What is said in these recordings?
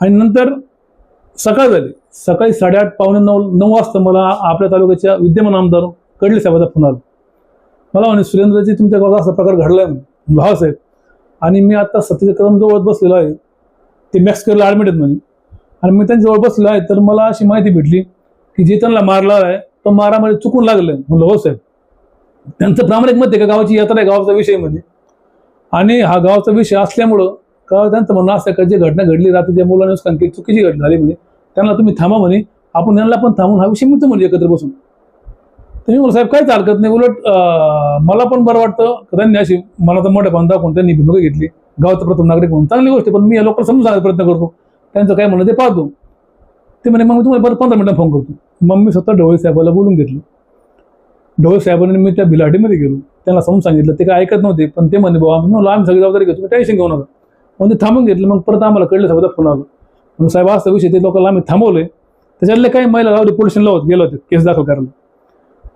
आणि नंतर सकाळ झाली. सकाळी साडेआठ पावणे नऊ नऊ वाजता मला आपल्या तालुक्याच्या विद्यमान आमदार कडले साहेबाचा फोन आला. मला म्हणे सुरेंद्रजी तुमच्या गावात असा प्रकार घडलाय म्हणे. भावासाहेब आणि मी आता सत्यच्या कदम जवळ बसलेलो आहे. ते मॅक्स केअरला ॲडमिट आहेत म्हणे. आणि मी त्यांच्याजवळ बसलो आहे तर मला अशी माहिती भेटली की जे त्यांना मारला आहे तो मारामध्ये चुकून लागलं म्हणलं हो साहेब. त्यांचं प्रामाणिक मत आहे का गावाची यात्रा आहे गावाचा विषय म्हणजे आणि हा गावाचा विषय असल्यामुळं का त्यांचं म्हणणं असं का जी घटना घडली रात्रीच्या मुलाने नुकसान चुकीची घटना झाली म्हणे. त्यांना तुम्ही थांबा म्हणे. आपण यांना पण थांबून हा विषय मिळतो म्हणजे एकत्र बसून. तुम्ही मला साहेब काहीच हरकत नाही. उलट मला पण बरं वाटतं त्यांनी अशी मला तर मोठ्या बांधा त्यांनी भूमिका घेतली. गावचं प्रथम नागरिक म्हणून. चांगली गोष्ट आहे, पण मी या लोकांना समजून सांगायचा प्रयत्न करतो. त्यांचं काय म्हणणं ते पाहतो. ते म्हणे मग मी तुम्हाला परत पंधरा मिनटं फोन करतो. मग मी स्वतः ढवळे साहेबाला बोलून घेतलं. ढवळे साहेबांनी मी त्या बिलाटीमध्ये गेलो. त्यांना समजून सांगितलं. ते काय ऐकत नव्हते पण ते म्हणे बाबा म्हणून आम्ही सगळी जबाबदारी घेतो टेन्शन घेऊ नका. मग ते थांबून घेतलं मग परत आम्हाला कळलं साहेब फोन आलो. म्हणून साहेब असं विषय ते लोकांना आम्ही थांबवले त्याच्यातले काही महिला गावडे पोलीस होत गेलो होते केस दाखल करायला.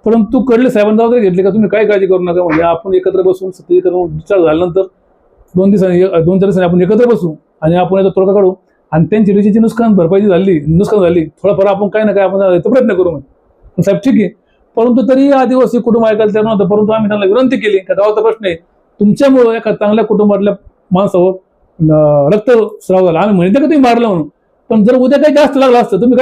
परंतु कडले साहेबांना जबाबदारी घेतली का तुम्ही काय काळजी करू नका म्हणजे आपण एकत्र बसून सत्तेकरण विचार झाल्यानंतर दोन दिवसांनी दोन चार दिवसांनी आपण एकत्र बसू आणि आपण याचा तोडगा काढू. आणि त्यांची रिचीची नुकसान भरपाई झाली नुकसान झाली थोडंफार आपण काय ना काय आपण प्रयत्न करू म्हणजे साहेब ठीक आहे. परंतु तरी आदिवासी कुटुंब ऐकायला तयार नव्हतं परंतु आम्ही त्यांना विनंती केली का गावाचा प्रश्न आहे तुमच्यामुळं एका चांगल्या कुटुंबातल्या माणसावर रक्तस्राव झाला आम्ही म्हणते का तुम्ही मारलं म्हणून? पण जर उद्या काही जास्त लागलं असतं तुम्ही काय